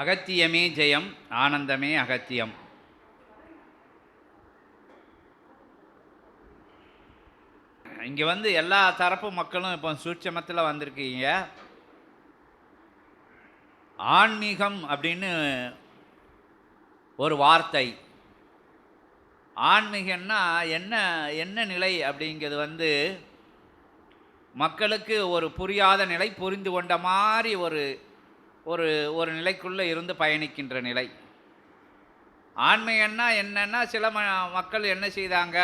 அகத்தியமே ஜெயம் ஆனந்தமே அகத்தியம். இங்கே வந்து எல்லா தரப்பு மக்களும் இப்போ சூட்சமத்தில் வந்திருக்கீங்க. ஆன்மீகம் அப்படின்னு ஒரு வார்த்தை. ஆன்மீகம்னா என்ன என்ன நிலை அப்படிங்கிறது வந்து மக்களுக்கு ஒரு புரியாத நிலை புரிந்து கொண்ட மாதிரி ஒரு ஒரு ஒரு நிலைக்குள்ளே இருந்து பயணிக்கின்ற நிலை. ஆண்மையன்னா என்னன்னா சில ம மக்கள் என்ன செய்தாங்க?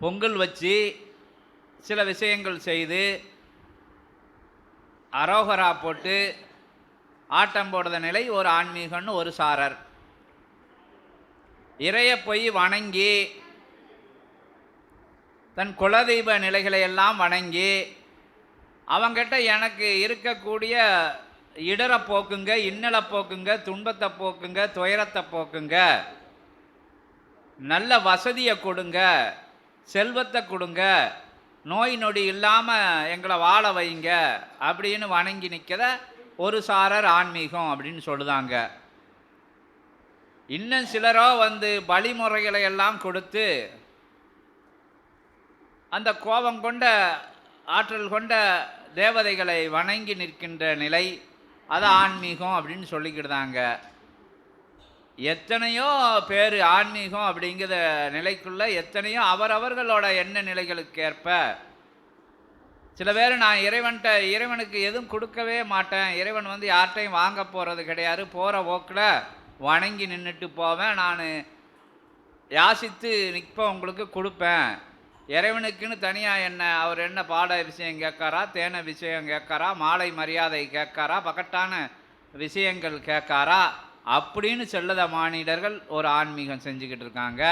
பொங்கல் வச்சு சில விஷயங்கள் செய்து அரோகரா போட்டு ஆட்டம் போடுற நிலை ஒரு ஆன்மீகம்னு ஒரு சாரர். இறைய போய் வணங்கி தன் குலதெய்வ நிலைகளை எல்லாம் வணங்கி அவங்கிட்ட எனக்கு இருக்கக்கூடிய இடரை போக்குங்க இன்னலை போக்குங்க துன்பத்தை போக்குங்க துயரத்தை போக்குங்க. நல்ல வசதியை கொடுங்க செல்வத்தை கொடுங்க நோய் நொடி இல்லாமல் எங்களை வாழ வைங்க அப்படின்னு வணங்கி நிற்கிற ஒரு சாரர் ஆன்மீகம் அப்படின்னு சொல்லுதாங்க. இன்னும் சிலரோ வந்து வழிமுறைகளை எல்லாம் கொடுத்து அந்த கோபம் கொண்ட ஆற்றல் கொண்ட தேவதைகளை வணங்கி நிற்கின்ற நிலை அது ஆன்மீகம் அப்படின்னு சொல்லிக்கிடுதாங்க. எத்தனையோ பேர் ஆன்மீகம் அப்படிங்கிற நிலைக்குள்ளே எத்தனையோ அவரவர்களோட எண்ண நிலைகளுக்கு ஏற்ப சில பேர் நான் இறைவன்கிட்ட இறைவனுக்கு எதுவும் கொடுக்கவே மாட்டேன். இறைவன் வந்து யார்கிட்டையும் வாங்க போகிறது கிடையாது. போகிற ஓக்கில் வணங்கி நின்றுட்டு போவேன். நான் யாசித்து நிற்பேன் உங்களுக்கு கொடுப்பேன். இறைவனுக்குன்னு தனியாக என்ன? அவர் என்ன பாட விஷயம் கேட்காரா? தேன விஷயம் கேட்காரா? மாலை மரியாதை கேட்காரா? பக்கட்டான விஷயங்கள் கேட்காரா? அப்படின்னு செல்லத மானிடர்கள் ஒரு ஆன்மீகம் செஞ்சுக்கிட்டு இருக்காங்க.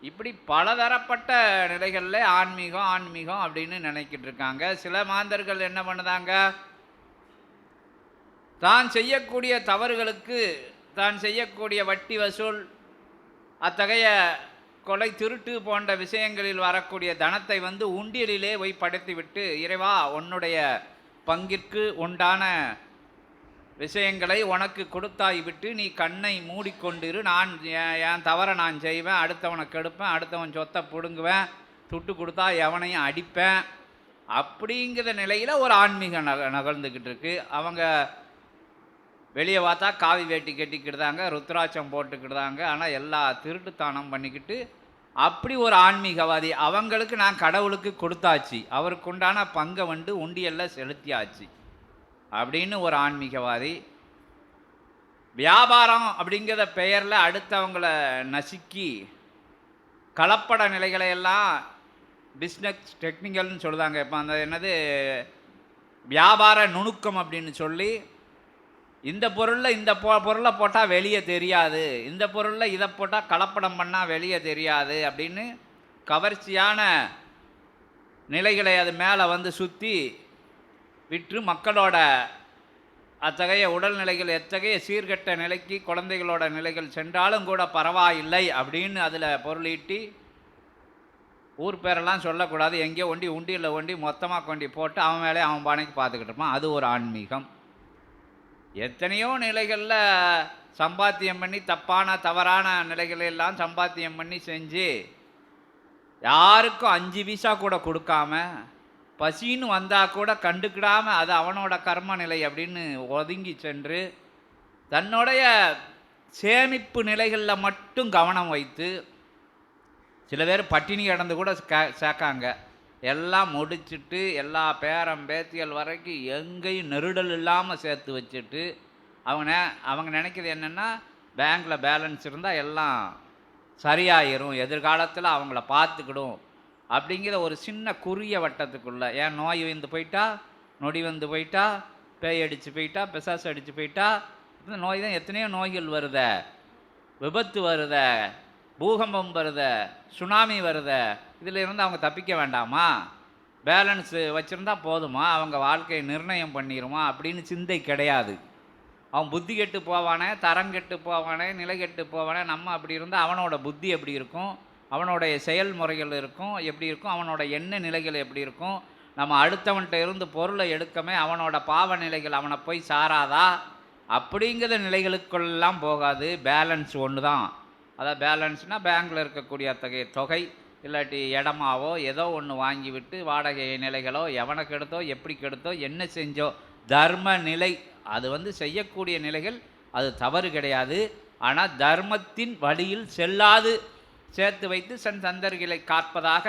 இப்படி பலதரப்பட்ட நிலைகளில் ஆன்மீகம் ஆன்மீகம் அப்படின்னு நினைக்கிட்டு இருக்காங்க. சில மாந்தர்கள் என்ன பண்ணுதாங்க? தான் செய்யக்கூடிய தவறுகளுக்கு தான் செய்யக்கூடிய வட்டி வசூல் அத்தகைய கொலை திருட்டு போன்ற விஷயங்களில் வரக்கூடிய தனத்தை வந்து உண்டியலிலே போய் படைத்துவிட்டு இறைவா உன்னுடைய பங்கிற்கு உண்டான விஷயங்களை உனக்கு கொடுத்தாய் விட்டு நீ கண்ணை மூடிக்கொண்டிரு. நான் என் என் தவறை நான் செய்வேன். அடுத்தவனை கெடுப்பேன். அடுத்தவன் சொத்தை பிடுங்குவேன். துட்டு கொடுத்தா எவனையும் அடிப்பேன். அப்படிங்கிற நிலையில் ஒரு ஆன்மீகம் நக நகர்ந்துக்கிட்டு இருக்கு. அவங்க வெளியே பார்த்தா காவி வேட்டி கட்டிக்கிடுதாங்க ருத்ராட்சம் போட்டுக்கிடுதாங்க ஆனால் எல்லா திருட்டுத்தானம் பண்ணிக்கிட்டு அப்படி ஒரு ஆன்மீகவாதி. அவங்களுக்கு நான் கடவுளுக்கு கொடுத்தாச்சு. அவருக்கு உண்டான பங்கை வந்து உண்டியல்ல செலுத்தியாச்சு. அப்படின்னு ஒரு ஆன்மீகவாதி. வியாபாரம் அப்படிங்கிற பெயரில் அடுத்தவங்கள நசுக்கி கலப்பட நிலைகளை எல்லாம் பிஸ்னஸ் டெக்னிக்கல்னு சொல்லுதாங்க. இப்போ அந்த என்னது வியாபார நுணுக்கம் அப்படின்னு சொல்லி இந்த பொருளில் இந்த பொ பொருளை போட்டால் வெளியே தெரியாது. இந்த பொருளில் இதை போட்டால் கலப்படம் பண்ணால் வெளியே தெரியாது அப்படின்னு கவர்ச்சியான நிலைகளை அது மேலே வந்து சுற்றி விற்று மக்களோட அத்தகைய உடல்நிலைகள் எத்தகைய சீர்கெட்ட நிலைக்கு குழந்தைகளோட நிலைகள் சென்றாலும் கூட பரவாயில்லை அப்படின்னு அதில் பொருளீட்டி ஊர் பேரெல்லாம் சொல்லக்கூடாது. எங்கேயோ ஒண்டி உண்டியில் ஒண்டி மொத்தமாக கொண்டி போட்டு அவன் வேலையை அவன் பானைக்கு பார்த்துக்கிட்டு இருப்பான். அது ஒரு ஆன்மீகம். எத்தனையோ நிலைகளில் சம்பாத்தியம் பண்ணி தப்பான தவறான நிலைகளெல்லாம் சம்பாத்தியம் பண்ணி செஞ்சு யாருக்கும் அஞ்சு பைசா கூட கொடுக்காம பசின்னு வந்தால் கூட கண்டுக்கிடாம அது அவனோட கர்ம நிலை அப்படின்னு ஒதுங்கி சென்று தன்னுடைய சேமிப்பு நிலைகளில் மட்டும் கவனம் வைத்து சில பேர் பட்டினி கிடந்து கூட கே- சேர்க்காங்க. எல்லாம் முடிச்சிட்டு எல்லா பேரம் பேத்தியல் வரைக்கும் எங்கேயும் நெருடல் இல்லாமல் சேர்த்து வச்சுட்டு அவங்க அவங்க நினைக்கிறது என்னென்னா பேங்க்கில் பேலன்ஸ் இருந்தால் எல்லாம் சரியாயிரும் எதிர்காலத்தில் அவங்கள பார்த்துக்கிடும் அப்படிங்கிற ஒரு சின்ன குறுகிய வட்டத்துக்குள்ளே. ஏன் நோய் வந்து போயிட்டா? நொடி வந்து போயிட்டா? பேய் அடித்து போயிட்டா? பிசாசு அடித்து போயிட்டா? இந்த நோய் தான் எத்தனையோ நோய்கள் வருத. விபத்து வருத. பூகம்பம் வருத. சுனாமி வருத. இதில் இருந்து அவங்க தப்பிக்க வேண்டாமா? பேலன்ஸு வச்சுருந்தா போதுமா? அவங்க வாழ்க்கையை நிர்ணயம் பண்ணிடுமா அப்படின்னு சிந்தை கிடையாது. அவன் புத்தி கெட்டு போவானே தரம் கெட்டு போவானே நிலை கெட்டு போவானே நம்ம அப்படி இருந்தால் அவனோட புத்தி எப்படி இருக்கும்? அவனுடைய செயல்முறைகள் இருக்கும் எப்படி இருக்கும்? அவனோட எண்ண நிலைகள் எப்படி இருக்கும்? நம்ம அடுத்தவன்கிட்ட இருந்து பொருளை எடுக்கமே அவனோட பாவ நிலைகள் அவனை போய் சாராதா? அப்படிங்கிற நிலைகளுக்குள்ளெல்லாம் போகாது. பேலன்ஸ் ஒன்று தான் அதான் பேலன்ஸ்னால் பேங்க்கில் இருக்கக்கூடிய அத்தகைய தொகை. இல்லாட்டி இடமாவோ ஏதோ ஒன்று வாங்கி விட்டு வாடகை நிலைகளோ எவனை கெடுத்தோ எப்படி கெடுத்தோ என்ன செஞ்சோ தர்ம நிலை அது வந்து செய்யக்கூடிய நிலைகள் அது தவறு கிடையாது. ஆனால் தர்மத்தின் வழியில் செல்லாது. சேர்த்து வைத்து சன் தந்தர்களை காப்பதாக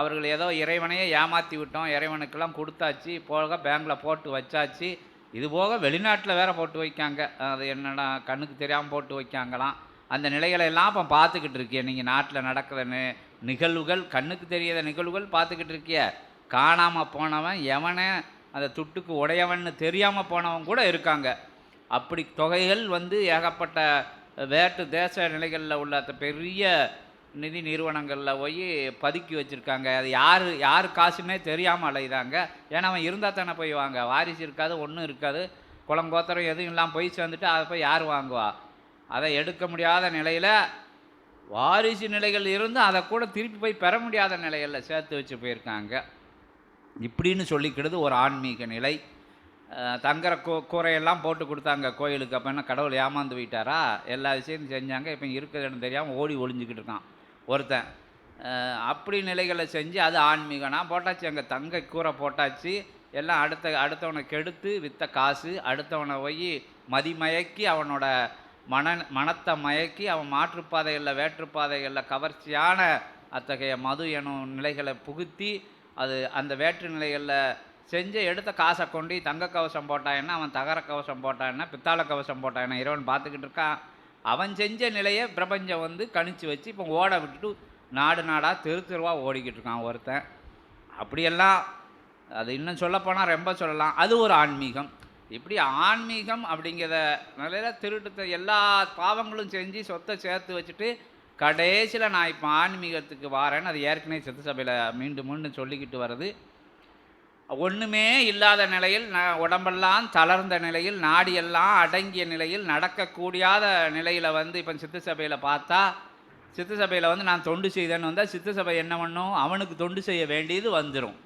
அவர்கள் ஏதோ இறைவனையே ஏமாற்றி விட்டோம் இறைவனுக்கெல்லாம் கொடுத்தாச்சு போக பேங்கில் போட்டு வச்சாச்சு. இது போக வெளிநாட்டில் வேற போட்டு வைக்காங்க. அது என்னடா கண்ணுக்கு தெரியாமல் போட்டு வைக்காங்களாம். அந்த நிலைகளை எல்லாம் இப்போ பார்த்துக்கிட்டு இருக்கேன் நீங்கள் நாட்டில் நடக்கிறன்னு நிகழ்வுகள் கண்ணுக்கு தெரியாத நிகழ்வுகள் பார்த்துக்கிட்டு இருக்கிய? காணாமல் போனவன் எவனை அந்த துட்டுக்கு உடையவன்னு தெரியாமல் போனவன் கூட இருக்காங்க. அப்படி தொகைகள் வந்து ஏகப்பட்ட வேற்று தேச நிலைகளில் உள்ள பெரிய நிதி நிறுவனங்களில் போய் பதுக்கி வச்சுருக்காங்க. அது யார் யார் காசுன்னே தெரியாமல் அலையுதாங்க ஏன்னா அவன் இருந்தால் தானே போய் வாங்க வாரிசு இருக்காது ஒன்றும் இருக்காது. குளங்கோத்திரம் எதுவும் இல்லாமல் போய் சேர்ந்துட்டு அதை போய் யார் வாங்குவா? அதை எடுக்க முடியாத நிலையில் வாரிசு நிலைகள் இருந்து அதை கூட திருப்பி போய் பெற முடியாத நிலைகளில் சேர்த்து வச்சு போயிருக்காங்க. இப்படின்னு சொல்லிக்கிறது ஒரு ஆன்மீக நிலை. தங்குற கூ கூரையெல்லாம் போட்டு கொடுத்தாங்க கோயிலுக்கு. அப்போ என்ன கடவுள் ஏமாந்து போயிட்டாரா? எல்லா விஷயத்தையும் செஞ்சாங்க. இப்போ இருக்கிற இடம் தெரியாமல் ஓடி ஒளிஞ்சிக்கிட்டு இருக்கான் ஒருத்தன். அப்படி நிலைகளை செஞ்சு அது ஆன்மீகனா போட்டாச்சு அங்கே தங்க கூரை போட்டாச்சு. எல்லாம் அடுத்த அடுத்தவனை கெடுத்து விற்ற காசு அடுத்தவனை போய் மதிமயக்கி அவனோட மன மனத்தை மயக்கி அவன் மாற்றுப்பாதைகளில் வேற்றுப்பாதைகளில் கவர்ச்சியான அத்தகைய மது எனும் நிலைகளை புகுத்தி அது அந்த வேற்று நிலைகளில் செஞ்சு எடுத்த காசை கொண்டு தங்க கவசம் போட்டான்னா அவன் தகர கவசம் போட்டான்னா பித்தாள கவசம் போட்டான்னா இறைவன் பார்த்துக்கிட்டு இருக்கான். அவன் செஞ்ச நிலையை பிரபஞ்சம் வந்து கணிச்சு வச்சு இப்போ ஓட விட்டுட்டு நாடு நாடாக தெரு தெருவாக ஓடிக்கிட்டு இருக்கான் ஒருத்தன். அப்படியெல்லாம் அது இன்னும் சொல்லப்போனால் ரொம்ப சொல்லலாம். அது ஒரு ஆன்மீகம். இப்படி ஆன்மீகம் அப்படிங்கிற நிலையில் திருட்டு எல்லா பாவங்களும் செஞ்சு சொத்தை சேர்த்து வச்சுட்டு கடைசியில் நான் இப்போ ஆன்மீகத்துக்கு வாரேன்னு அது ஏற்கனவே சித்த சபையில் மீண்டும் மீண்டும் சொல்லிக்கிட்டு வருது ஒன்றுமே இல்லாத நிலையில் ந உடம்பெல்லாம் தளர்ந்த நிலையில் நாடியெல்லாம் அடங்கிய நிலையில் நடக்கக்கூடியாத நிலையில் வந்து இப்போ சித்த சபையில் பார்த்தா சித்த சபையில் வந்து நான் தொண்டு செய்தேன்னு வந்தால் சித்த சபை என்ன பண்ணும்? அவனுக்கு தொண்டு செய்ய வேண்டியது வந்துடும்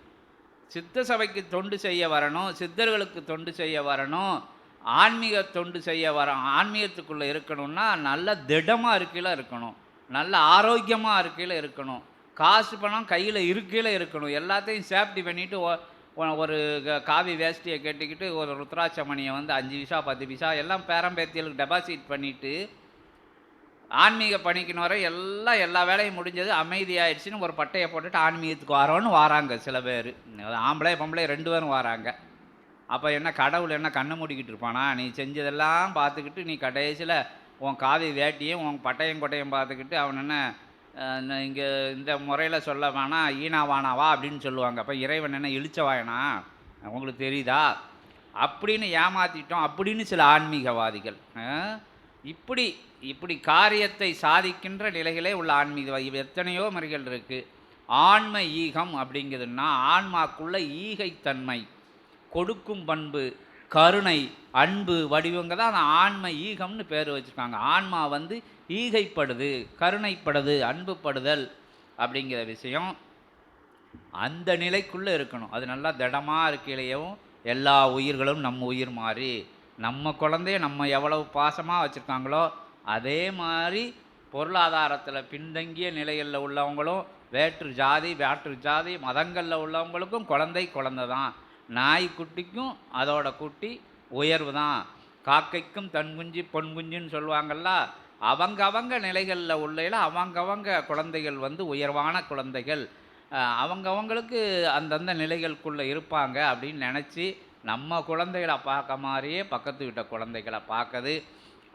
சித்த சபைக்கு தொண்டு செய்ய வரணும் சித்தர்களுக்கு தொண்டு செய்ய வரணும் ஆன்மீக தொண்டு செய்ய வர ஆன்மீகத்துக்குள்ளே இருக்கணும்னா நல்ல திடமாக இருக்கையில் இருக்கணும் நல்ல ஆரோக்கியமாக இருக்கையில் இருக்கணும் காசு பணம் கையில் இருக்கையில் இருக்கணும் எல்லாத்தையும் சேஃப்டி பண்ணிவிட்டு ஒரு க- காவி வேஷ்டியை கட்டிக்கிட்டு ஒரு ருத்ராட்சமணியை வந்து அஞ்சு விசா பத்து விசா எல்லாம் பேரம்பேத்தியலுக்கு டெபாசிட் பண்ணிவிட்டு ஆன்மீக பணிக்குன்னு வர எல்லாம் எல்லா வேலையும் முடிஞ்சது அமைதியாயிடுச்சுன்னு ஒரு பட்டையை போட்டுட்டு ஆன்மீகத்துக்கு வரோன்னு வாராங்க சில பேர். ஆம்பளை பொம்பளை ரெண்டு பேரும் வராங்க. அப்போ என்ன கடவுள் என்ன கண்ணை மூடிக்கிட்டு இருப்பானா? நீ செஞ்சதெல்லாம் பார்த்துக்கிட்டு நீ கடைசியில் உன் காவி வேட்டியும் உன் பட்டையும் கொட்டையும் பார்த்துக்கிட்டு அவன் என்ன இங்கே இந்த முறையில் சொல்ல வேணா ஈனா வானாவா அப்படின்னு சொல்லுவாங்க. அப்போ இறைவன் என்ன இழிச்சவாயனா உங்களுக்கு தெரியுதா? அப்படின்னு ஏமாற்றிட்டோம் அப்படின்னு சில ஆன்மீகவாதிகள். இப்படி இப்படி காரியத்தை சாதிக்கின்ற நிலைகளே உள்ள ஆன்மீக எத்தனையோ முறைகள் இருக்குது ஆன்ம ஈகம் அப்படிங்கிறதுன்னா ஆன்மாக்குள்ள ஈகைத்தன்மை கொடுக்கும் பண்பு கருணை அன்பு வடிவங்க தான் அந்த ஆன்ம ஈகம்னு பேர் வச்சுருக்காங்க. ஆன்மா வந்து ஈகைப்படுது கருணைப்படுது அன்புப்படுதல் அப்படிங்கிற விஷயம் அந்த நிலைக்குள்ளே இருக்கணும். அது நல்லா திடமாக இருக்கையிலையும் எல்லா உயிர்களும் நம்ம உயிர் மாதிரி நம்ம குழந்தைய நம்ம எவ்வளவு பாசமாக வச்சுருக்காங்களோ அதே மாதிரி பொருளாதாரத்தில் பின்தங்கிய நிலைகளில் உள்ளவங்களும் வேற்று ஜாதி வேற்று ஜாதி மதங்களில் உள்ளவங்களுக்கும் குழந்தை குழந்தை தான் நாய்க்குட்டிக்கும் அதோட குட்டி உயர்வு தான் காக்கைக்கும் தன் குஞ்சு பொன் குஞ்சுன்னு சொல்லுவாங்கல்ல அவங்க அவங்க நிலைகளில் உள்ளையில் அவங்கவங்க குழந்தைகள் வந்து உயர்வான குழந்தைகள். அவங்கவங்களுக்கு அந்தந்த நிலைகளுக்குள்ளே இருப்பாங்க அப்படின்னு நினச்சி நம்ம குழந்தைகளை பார்க்க மாதிரியே பக்கத்து வீட்டை குழந்தைகளை பார்க்குது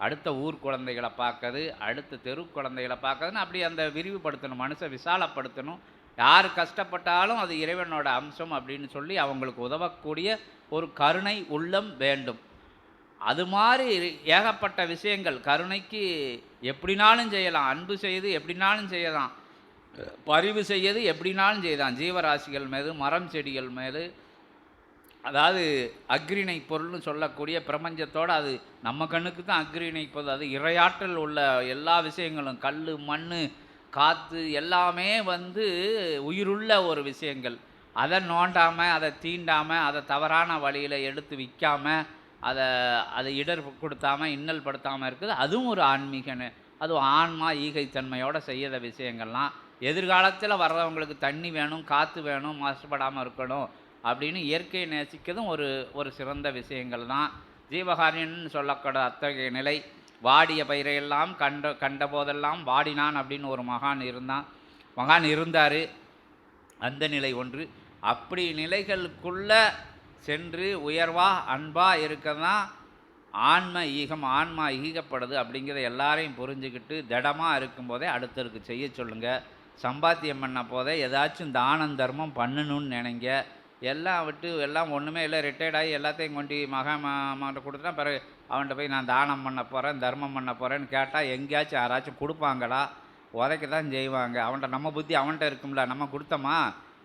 அடுத்த ஊர் குழந்தைகளை பார்க்குது அடுத்த தெரு குழந்தைகளை பார்க்குதுன்னு அப்படி அந்த விரிவுபடுத்தணும் மனுஷை விசாலப்படுத்தணும். யார் கஷ்டப்பட்டாலும் அது இறைவனோட அம்சம் அப்படின்னு சொல்லி அவங்களுக்கு உதவக்கூடிய ஒரு கருணை உள்ளம் வேண்டும். அது மாதிரி ஏகப்பட்ட விஷயங்கள் கருணைக்கு எப்படினாலும் செய்யலாம் அன்பு செய்து எப்படினாலும் செய்யலாம் பரிவு செய்யது எப்படினாலும் செய்யலாம். ஜீவராசிகள் மீது மரம் செடிகள் மீது அதாவது அக்ரிணை பொருள்னு சொல்லக்கூடிய பிரபஞ்சத்தோடு அது நம்ம கண்ணுக்கு தான் அக்ரிணை பொருள் அது இரையாற்றல் உள்ள எல்லா விஷயங்களும் கல் மண் காற்று எல்லாமே வந்து உயிருள்ள ஒரு விஷயங்கள். அதை நோண்டாமல் அதை தீண்டாமல் அதை தவறான வழியில் எடுத்து விற்காமல் அதை அதை இடர் கொடுத்தாமல் இன்னல் படுத்தாமல் இருக்குது. அதுவும் ஒரு ஆன்மீகனு. அதுவும் ஆன்மா ஈகைத்தன்மையோடு செய்யற விஷயங்கள்லாம். எதிர்காலத்தில் வர்றவங்களுக்கு தண்ணி வேணும் காற்று வேணும் மாசுபடாமல் இருக்கணும். அப்படின்னு இயற்கையை நேசிக்கிறதும் ஒரு ஒரு சிறந்த விஷயங்கள் தான் ஜீவகாரியன்னு சொல்லக்கூட அத்தகைய நிலை. வாடிய பயிரையெல்லாம் கண்ட கண்ட போதெல்லாம் வாடினான் அப்படின்னு ஒரு மகான் இருந்தான். மகான் இருந்தார். அந்த நிலை ஒன்று. அப்படி நிலைகளுக்குள்ள சென்று உயர்வா அன்பாக இருக்க தான் ஆன்ம ஈகம் ஆன்மா ஈகப்படுது அப்படிங்கிறத எல்லாரையும் புரிஞ்சுக்கிட்டு திடமாக இருக்கும்போதே அடுத்தருக்கு செய்ய சொல்லுங்கள் சம்பாத்தியம் பண்ண போதே ஏதாச்சும் தானம் தர்மம் பண்ணணும்னு நினைங்க. எல்லாம் விட்டு எல்லாம் ஒன்றுமே இல்லை ரிட்டையர்ட் ஆகி எல்லாத்தையும் கொண்டு மகா மாட்ட கொடுத்தா பிறகு அவன்கிட்ட போய் நான் தானம் பண்ண போகிறேன் தர்மம் பண்ண போகிறேன்னு கேட்டால் எங்கேயாச்சும் யாராச்சும் கொடுப்பாங்களா? உதைக்க தான் செய்வாங்க. அவன்கிட்ட நம்ம புத்தி அவன்கிட்ட இருக்கும்ல நம்ம கொடுத்தோமா?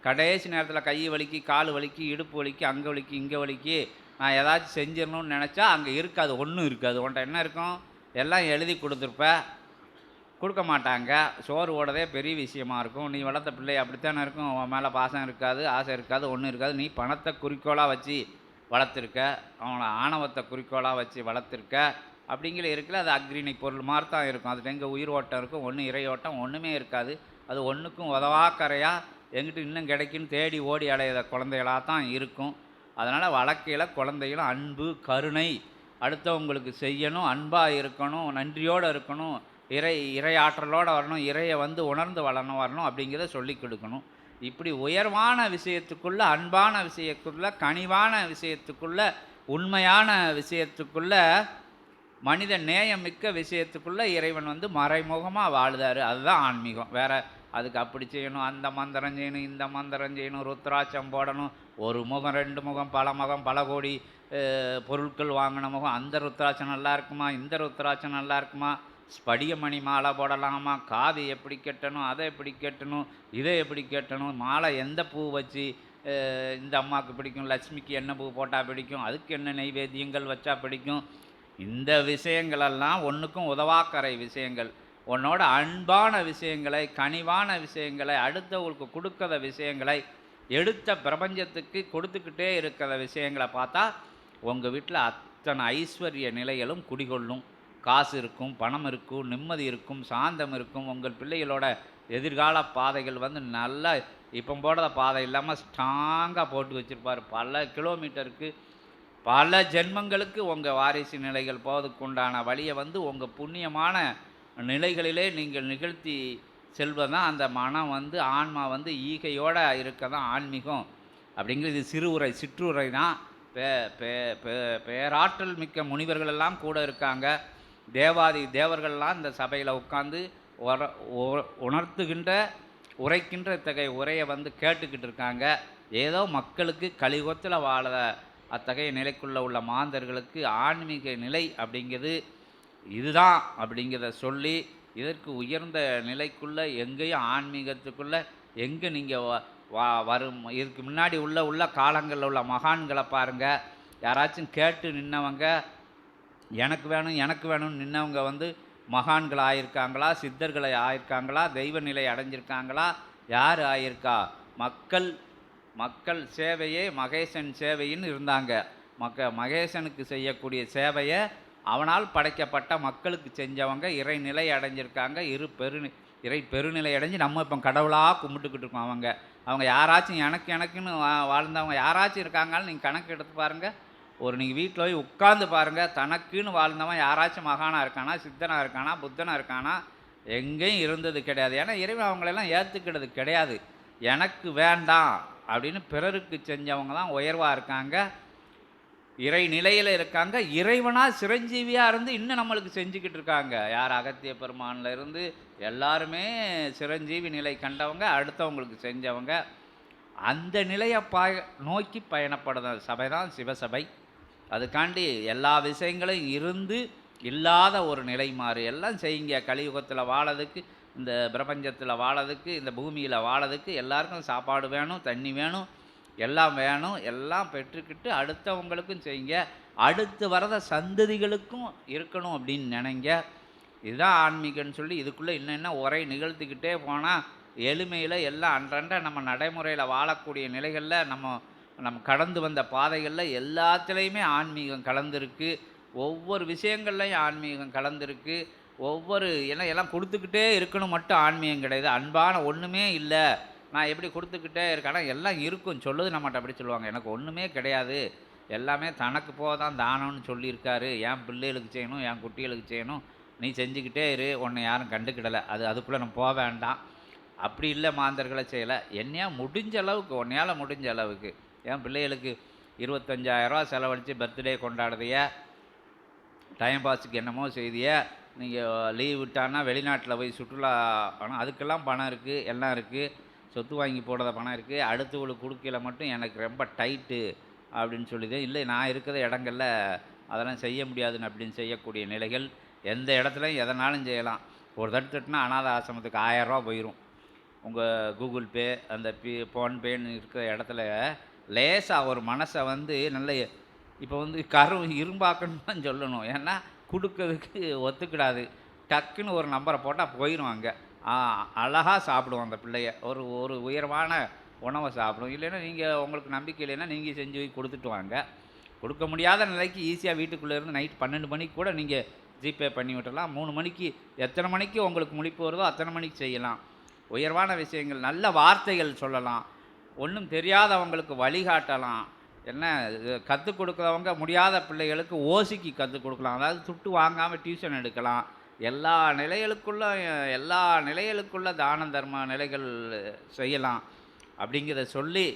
கடைசி நேரத்தில் கை வலிக்கு கால் வலிக்கு இடுப்பு வலிக்கு அங்கே வலிக்கு இங்கே வலிக்கு நான் ஏதாச்சும் செஞ்சிடணும்னு நினச்சா அங்கே இருக்காது ஒன்றும் இருக்காது. உன்கிட்ட என்ன இருக்கும்? எல்லாம் எழுதி கொடுத்துருப்பேன் கொடுக்க மாட்டாங்க. சோறு ஓடதே பெரிய விஷயமா இருக்கும். நீ வளர்த்த பிள்ளை அப்படித்தானே இருக்கும். உன் மேலே பாசம் இருக்காது ஆசை இருக்காது ஒன்றும் இருக்காது. நீ பணத்தை குறிக்கோளாக வச்சு வளர்த்துருக்க அவனை ஆணவத்தை குறிக்கோளாக வச்சு வளர்த்துருக்க அப்படிங்கிற இருக்குல்ல அது அக்ரிணை பொருள் மாதிரி தான் இருக்கும். அது எங்கே உயிர் ஓட்டம் இருக்கும் ஒன்று இறை ஓட்டம் ஒன்றுமே இருக்காது. அது ஒன்றுக்கும் உதவாக்கரையாக எங்கிட்ட இன்னும் கிடைக்குன்னு தேடி ஓடி அலையிற குழந்தைகளாக தான் இருக்கும். அதனால் வழக்கையில் குழந்தைகளும் அன்பு கருணை அடுத்தவங்களுக்கு செய்யணும் அன்பாக இருக்கணும் நன்றியோடு இருக்கணும். இறை இறை ஆற்றலோடு வரணும் இறையை வந்து உணர்ந்து வளரணும் வரணும் அப்படிங்கிறத சொல்லி கொடுக்கணும். இப்படி உயர்வான விஷயத்துக்குள்ளே அன்பான விஷயத்துக்குள்ளே கனிவான விஷயத்துக்குள்ளே உண்மையான விஷயத்துக்குள்ள மனித நேயமிக்க விஷயத்துக்குள்ளே இறைவன் வந்து மறைமுகமாக வாழுதாரு அதுதான் ஆன்மீகம். வேறு அதுக்கு அப்படி செய்யணும் அந்த மந்திரம் செய்யணும் இந்த மந்திரம் செய்யணும் ருத்ராட்சம் போடணும் ஒரு முகம் ரெண்டு முகம் பல முகம் பல கோடி பொருட்கள் வாங்கின முகம் அந்த ருத்ராட்சம் நல்லா இருக்குமா இந்த ருத்ராட்சம் நல்லா இருக்குமா ஸ்படியமணி மாலை போடலாமா? காது எப்படி கட்டணும்? அதை எப்படி கட்டணும்? இதை எப்படி கட்டணும்? மாலை எந்த பூ வச்சு இந்த அம்மாவுக்கு பிடிக்கும்? லட்சுமிக்கு என்ன பூ போட்டால் பிடிக்கும்? அதுக்கு என்ன நைவேத்தியங்கள் வச்சா பிடிக்கும்? இந்த விஷயங்களெல்லாம் ஒன்றுக்கும் உதவாக்கரை விஷயங்கள். உன்னோட அன்பான விஷயங்களை கனிவான விஷயங்களை அடுத்தவங்களுக்கு கொடுக்காத விஷயங்களை எடுத்த பிரபஞ்சத்துக்கு கொடுத்துக்கிட்டே இருக்கிற விஷயங்களை பார்த்தா உங்கள் வீட்டில் அத்தனை ஐஸ்வர்ய நிலைகளும் குடிகொள்ளும். காசு இருக்கும் பணம் இருக்கும் நிம்மதி இருக்கும் சாந்தம் இருக்கும். உங்கள் பிள்ளைகளோட எதிர்கால பாதைகள் வந்து நல்லா இப்போ போடுற பாதை இல்லாமல் ஸ்ட்ராங்காக போட்டு வச்சுருப்பார். பல கிலோமீட்டருக்கு பல ஜென்மங்களுக்கு உங்கள் வாரிசு நிலைகள் போவதுக்குண்டான வழியை வந்து உங்கள் புண்ணியமான நிலைகளிலே நீங்கள் நிகழ்த்தி செல்வதான் அந்த மனம் வந்து ஆன்மா வந்து ஈகையோடு இருக்க தான் ஆன்மீகம் அப்படிங்கிறது சிறுவுரை சிற்றுரை தான் பே பே பே- பேராற்றல் மிக்க முனிவர்கள் எல்லாம் கூட இருக்காங்க. தேவாதி தேவர்கள்லாம் இந்த சபையில் உட்காந்து உர உ- உணர்த்துகின்ற உரைக்கின்ற இத்தகைய உரையை வந்து கேட்டுக்கிட்டு இருக்காங்க. ஏதோ மக்களுக்கு கலியுகத்தில் வாழ அத்தகைய நிலைக்குள்ளே உள்ள மாந்தர்களுக்கு ஆன்மீக நிலை அப்படிங்கிறது இதுதான் அப்படிங்கிறத சொல்லி இதற்கு உயர்ந்த நிலைக்குள்ளே எங்கேயும் ஆன்மீகத்துக்குள்ளே எங்கே நீங்கள் வா வரும் இதுக்கு முன்னாடி உள்ள உள்ள காலங்களில் உள்ள மகான்களை பாருங்கள் யாராச்சும் கேட்டு நின்னவங்க எனக்கு வேணும் எனக்கு வேணும்னு நின்னவங்க வந்து மகான்கள் ஆயிருக்காங்களா சித்தர்களை ஆயிருக்காங்களா தெய்வ நிலை அடைஞ்சிருக்காங்களா யார் ஆயிருக்கா? மக்கள் மக்கள் சேவையே மகேசன் சேவைன்னு இருந்தாங்க. மக்க மகேசனுக்கு செய்யக்கூடிய சேவையை அவனால் படைக்கப்பட்ட மக்களுக்கு செஞ்சவங்க இறை நிலை அடைஞ்சிருக்காங்க இரு பெரு இறை பெருநிலை அடைஞ்சு நம்ம இப்போ கடவுளாக கும்பிட்டுக்கிட்டு இருக்கோம் அவங்க. அவங்க யாராச்சும் எனக்கு எனக்குன்னு வா வாழ்ந்தவங்க யாராச்சும் இருக்காங்கன்னு நீங்கள் கணக்கு எடுத்து பாருங்கள் ஒரு நீங்கள் வீட்டில் போய் உட்காந்து பாருங்கள் தனக்குன்னு வாழ்ந்தவன் யாராச்சும் மகானா இருக்கானா சித்தனாக இருக்கானா புத்தனாக இருக்கானா எங்கேயும் இருந்தது கிடையாது. ஏன்னா இறைவன் அவங்களெல்லாம் ஏற்றுக்கிறது கிடையாது. எனக்கு வேண்டாம் அப்படின்னு பிறருக்கு செஞ்சவங்க தான் உயர்வாக இருக்காங்க. இறை நிலையில் இருக்காங்க. இறைவனாக சிரஞ்சீவியாக இருந்து இன்னும் நம்மளுக்கு செஞ்சுக்கிட்டு இருக்காங்க. யார் அகத்திய பெருமானில் இருந்து எல்லாருமே சிரஞ்சீவி நிலை கண்டவங்க அடுத்தவங்களுக்கு செஞ்சவங்க. அந்த நிலையை பாய நோக்கி பயணப்படுத. சபை தான் சிவசபை. அதுக்காண்டி எல்லா விஷயங்களும் இருந்து இல்லாத ஒரு நிலை மாறு. எல்லாம் செய்யுங்க. கலியுகத்தில் வாழதுக்கு இந்த பிரபஞ்சத்தில் வாழதுக்கு இந்த பூமியில் வாழதுக்கு எல்லாருக்கும் சாப்பாடு வேணும் தண்ணி வேணும் எல்லாம் வேணும் எல்லாம் பெற்றுக்கிட்டு அடுத்தவங்களுக்கும் செய்யுங்க. அடுத்து வரத சந்ததிகளுக்கும் இருக்கணும் அப்படின்னு நினைங்க. இதுதான் ஆன்மீகம்னு சொல்லி இதுக்குள்ளே இன்னும் உரை நிகழ்த்திக்கிட்டே போனால் எளிமையில் எல்லாம் அன்றன்ற நம்ம நடைமுறையில் வாழக்கூடிய நிலைகளில் நம்ம நம் கடந்து வந்த பாதைகளில் எல்லாத்துலேயுமே ஆன்மீகம் கலந்துருக்கு. ஒவ்வொரு விஷயங்கள்லையும் ஆன்மீகம் கலந்துருக்கு. ஒவ்வொரு ஏன்னா எல்லாம் கொடுத்துக்கிட்டே இருக்கணும் மட்டும் ஆன்மீகம் கிடையாது. அன்பான ஒன்றுமே இல்லை. நான் எப்படி கொடுத்துக்கிட்டே இருக்கேன்? ஆனால் எல்லாம் இருக்கும். சொல்லுது நம்மகிட்ட அப்படி சொல்லுவாங்க. எனக்கு ஒன்றுமே கிடையாது. எல்லாமே தனக்கு போக தான் தானம்னு சொல்லியிருக்காரு. என் பிள்ளைகளுக்கு செய்யணும்? என் குட்டிகளுக்கு செய்யணும்? நீ செஞ்சுக்கிட்டே இரு. உன்னை யாரும் கண்டுக்கிடலை. அது அதுக்குள்ளே நம்ம போக வேண்டாம். அப்படி இல்லை மாந்தர்களை செய்யலை. என்னையா முடிஞ்ச அளவுக்கு உன்னையால் முடிஞ்ச அளவுக்கு. என் பிள்ளைகளுக்கு இருபத்தஞ்சாயிரரூவா செலவழித்து பர்த்டே கொண்டாடுதைய டைம் பாஸுக்கு என்னமோ செய்திய. நீங்கள் லீவ் விட்டான்னா வெளிநாட்டில் போய் சுற்றுலா பணம் அதுக்கெல்லாம் பணம் இருக்குது எல்லாம் இருக்குது சொத்து வாங்கி போடுறத பணம் இருக்குது அடுத்தவங்களுக்கு கொடுக்கல மட்டும் எனக்கு ரொம்ப டைட்டு அப்படின்னு சொல்லிது இல்லை நான் இருக்கிற இடங்கள்ல அதெல்லாம் செய்ய முடியாதுன்னு அப்படின்னு செய்யக்கூடிய நிலைகள் எந்த இடத்துலையும் எதனாலும் செய்யலாம். ஒரு தட்டு தட்டுனா அனாதை ஆசிரமத்துக்கு ஆயரூவா போயிடும் உங்கள் கூகுள் பே அந்த பி ஃபோன்பேன்னு இருக்கிற இடத்துல லேசாக ஒரு மனசை வந்து நல்ல இப்போ வந்து கரு இரும்பாக்கன்னு தான் சொல்லணும். ஏன்னா கொடுக்கறதுக்கு ஒத்துக்கிடாது. டக்குன்னு ஒரு நம்பரை போட்டால் போயிடும் அங்கே. அழகாக சாப்பிடுவோம் அந்த பிள்ளைய. ஒரு ஒரு உயர்வான உணவை சாப்பிடும். இல்லைன்னா நீங்கள் உங்களுக்கு நம்பிக்கை இல்லைன்னா நீங்கள் செஞ்சு போய் கொடுத்துட்டு வாங்க. கொடுக்க முடியாத நிலைக்கு ஈஸியாக வீட்டுக்குள்ளே இருந்து நைட் பன்னெண்டு மணிக்கு கூட நீங்கள் ஜிபே பண்ணி விட்டுறலாம். மூணு மணிக்கு எத்தனை மணிக்கு உங்களுக்கு முழிப்பு வருதோ அத்தனை மணிக்கு செய்யலாம். உயர்வான விஷயங்கள் நல்ல வார்த்தைகள் சொல்லலாம். ஒன்றும் தெரியாதவங்களுக்கு வழிகாட்டலாம். என்ன கற்றுக் கொடுக்குறவங்க முடியாத பிள்ளைகளுக்கு ஓசிக்கு கற்றுக் கொடுக்கலாம். அதாவது துட்டு வாங்காமல் டியூஷன் எடுக்கலாம். எல்லா நிலைகளுக்குள்ள எல்லா நிலைகளுக்குள்ள தான தர்ம நிலைகள் செய்யலாம் அப்படிங்கிறத சொல்லி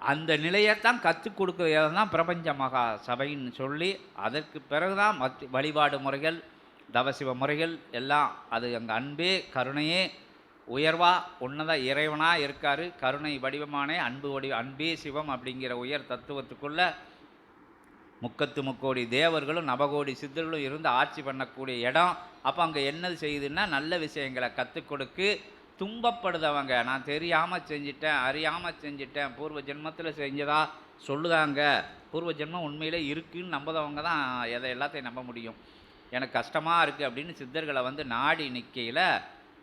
அந்த நிலையைத்தான் கற்றுக் கொடுக்குறது தான் பிரபஞ்ச மகா சபைன்னு சொல்லி அதற்கு பிறகுதான் மத் வழிபாடு முறைகள் தவசிவ முறைகள் எல்லாம் அது அங்கே அன்பே கருணையே உயர்வா உன்னத இறைவனாக இருக்காரு. கருணை வடிவமானே அன்பு வடிவ அன்பே சிவம் அப்படிங்கிற உயர் தத்துவத்துக்குள்ள முக்கத்து முக்கோடி தேவர்களும் நவகோடி சித்தர்களும் இருந்து ஆட்சி பண்ணக்கூடிய இடம். அப்போ அங்கே என்னது செய்யுதுன்னா நல்ல விஷயங்களை கற்றுக் கொடுக்கு துன்பப்படுதவங்க. நான் தெரியாமல் செஞ்சிட்டேன் அறியாமல் செஞ்சிட்டேன். பூர்வ ஜென்மத்தில் செஞ்சதா சொல்லுதாங்க. பூர்வ ஜென்மம் உண்மையிலே இருக்குன்னு நம்புதவங்க தான் எதை எல்லாத்தையும் நம்ப முடியும். எனக்கு கஷ்டமாக இருக்குது அப்படின்னு சித்தர்களை வந்து நாடி நிற்கையில்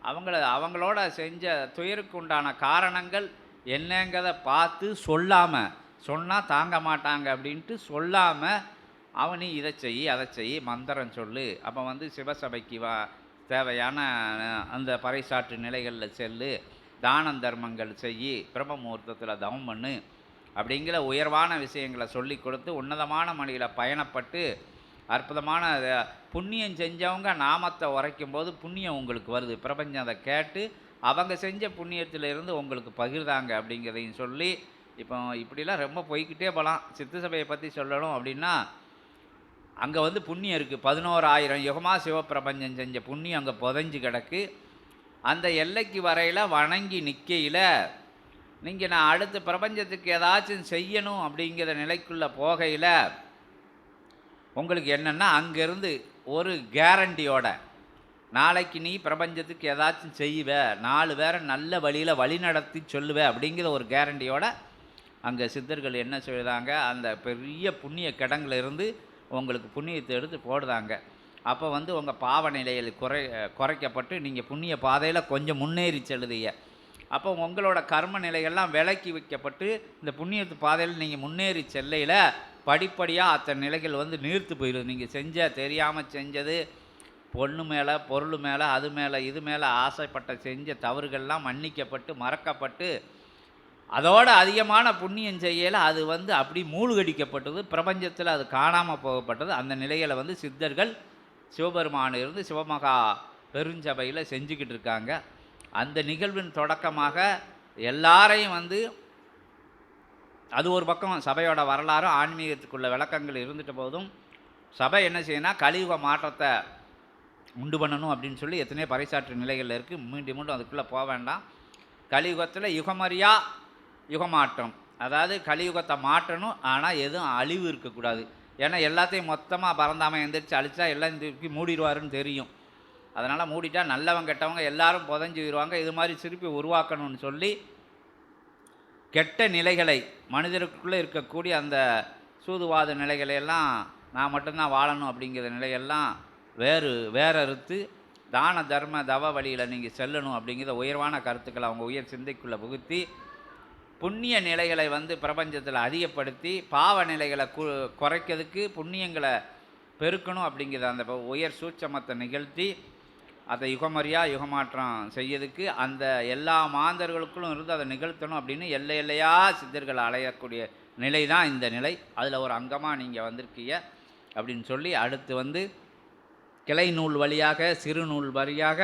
அவங்கள அவங்களோட செஞ்ச துயருக்கு உண்டான காரணங்கள் என்னங்கிறத பார்த்து சொல்லாமல் சொன்னால் தாங்க மாட்டாங்க அப்படின்ட்டு சொல்லாமல் அவனி இதை செய் அதை செய் மந்திரம் சொல்லு. அப்போ வந்து சிவசபைக்கு வா தேவையான அந்த பறைசாற்று நிலைகளில் செல்லு தானம் தர்மங்கள் செய் பிரம்ம முகூர்த்தத்தில் தவம் பண்ணு அப்படிங்கிற உயர்வான விஷயங்களை சொல்லி கொடுத்து உன்னதமான மொழியில் பயணப்பட்டு அற்புதமான புண்ணியம் செஞ்சவங்க நாமத்தை உரைக்கும் போது புண்ணியம் உங்களுக்கு வருது. பிரபஞ்சம் அதை கேட்டு அவங்க செஞ்ச புண்ணியத்திலிருந்து உங்களுக்கு பகிர்ந்தாங்க அப்படிங்கிறதையும் சொல்லி இப்போ இப்படிலாம் ரொம்ப போய்க்கிட்டே போகலாம். சித்து சபையை பற்றி சொல்லணும் அப்படின்னா அங்கே வந்து புண்ணியம் இருக்குது பதினோராயிரம் யுகமாக சிவப்பிரபஞ்சம் செஞ்ச புண்ணியம் அங்கே புதஞ்சு கிடக்கு. அந்த எல்லைக்கு வரையில் வணங்கி நிற்கையில் நீங்கள் நான் அடுத்த பிரபஞ்சத்துக்கு ஏதாச்சும் செய்யணும் அப்படிங்கிற நிலைக்குள்ளே போகையில் உங்களுக்கு என்னென்னா அங்கேருந்து ஒரு கேரண்டியோட நாளைக்கு நீ பிரபஞ்சத்துக்கு ஏதாச்சும் செய்வ நாலு பேரை நல்ல வழியில் வழி நடத்தி சொல்லுவ அப்படிங்கிற ஒரு கேரண்டியோட அங்கே சித்தர்கள் என்ன செய்தாங்க அந்த பெரிய புண்ணிய கிடங்கில் இருந்து உங்களுக்கு புண்ணியத்தை எடுத்து போடுதாங்க. அப்போ வந்து உங்கள் பாவ நிலையில் குறை குறைக்கப்பட்டு நீங்கள் புண்ணிய பாதையில் கொஞ்சம் முன்னேறி செல்லுதீங்க. அப்போ உங்களோட கர்ம நிலைகள்லாம் விலக்கி வைக்கப்பட்டு இந்த புண்ணியத்து பாதையில் நீங்கள் முன்னேறி செல்லையில் படிப்படியாக அத்தனை நிலைகள் வந்து நீர்த்து போயிடும் நீங்கள் செஞ்ச தெரியாமல் செஞ்சது பொண்ணு மேலே பொருள் மேலே அது மேலே இது மேலே ஆசைப்பட்ட செஞ்ச தவறுகள்லாம் மன்னிக்கப்பட்டு மறக்கப்பட்டு அதோட அதிகமான புண்ணியம் செய்யலை அது வந்து அப்படி மூழ்கடிக்கப்பட்டது. பிரபஞ்சத்தில் அது காணாமல் போகப்பட்டது. அந்த நிலையில் வந்து சித்தர்கள் சிவபெருமானிலிருந்து சிவமகா பெருஞ்சபையில் செஞ்சுக்கிட்டு இருக்காங்க. அந்த நிகழ்வின் தொடக்கமாக எல்லாரையும் வந்து அது ஒரு பக்கம் சபையோட வரலாறும் ஆன்மீகத்துக்குள்ள விளக்கங்கள் இருந்துட்ட போதும் சபை என்ன செய்யணும்னா கலியுக மாற்றத்தை உண்டு பண்ணணும் அப்படின்னு சொல்லி எத்தனையோ பறைசாற்று நிலைகளில் இருக்குது மீண்டும் மீண்டும் அதுக்குள்ளே போக வேண்டாம். கலியுகத்தில் யுகமறியா யுகமாற்றம். அதாவது கலியுகத்தை மாற்றணும் ஆனால் எதுவும் அழிவு இருக்கக்கூடாது. ஏன்னா எல்லாத்தையும் மொத்தமாக பறந்தாமல் எந்திரிச்சு அழிச்சா எல்லாம் திருப்பி மூடிடுவாருன்னு தெரியும். அதனால் மூடிட்டா நல்லவங்க கெட்டவங்க எல்லாரும் புதஞ்சு விடுவாங்க இது மாதிரி திருப்பி உருவாக்கணும்னு சொல்லி கெட்ட நிலைகளை மனிதருக்குள்ளே இருக்கக்கூடிய அந்த சூதுவாத நிலைகளை எல்லாம் நான் மட்டும்தான் வாழணும் அப்படிங்கிற நிலையெல்லாம் வேறு வேறறுத்து தான தர்ம தவ வழியில் நீங்கள் செல்லணும் அப்படிங்கிற உயர்வான கருத்துக்களை அவங்க உயர் சிந்தைக்குள்ளே புகுத்தி புண்ணிய நிலைகளை வந்து பிரபஞ்சத்தில் அதிகப்படுத்தி பாவ நிலைகளை கு குறைக்கிறதுக்கு புண்ணியங்களை பெருக்கணும் அப்படிங்கிற அந்த உயர் சூட்சமத்தை நிகழ்த்தி அதை யுகமறியா யுகமாற்றம் செய்யறதுக்கு அந்த எல்லா மாந்தர்களுக்குள்ளும் இருந்து அதை நிகழ்த்தணும் அப்படின்னு எல்லை எல்லையா சித்தர்கள் அலையக்கூடிய நிலை தான் இந்த நிலை. அதில் ஒரு அங்கமாக நீங்கள் வந்திருக்கீங்க அப்படின்னு சொல்லி அடுத்து வந்து கிளை நூல் வழியாக சிறு நூல் வழியாக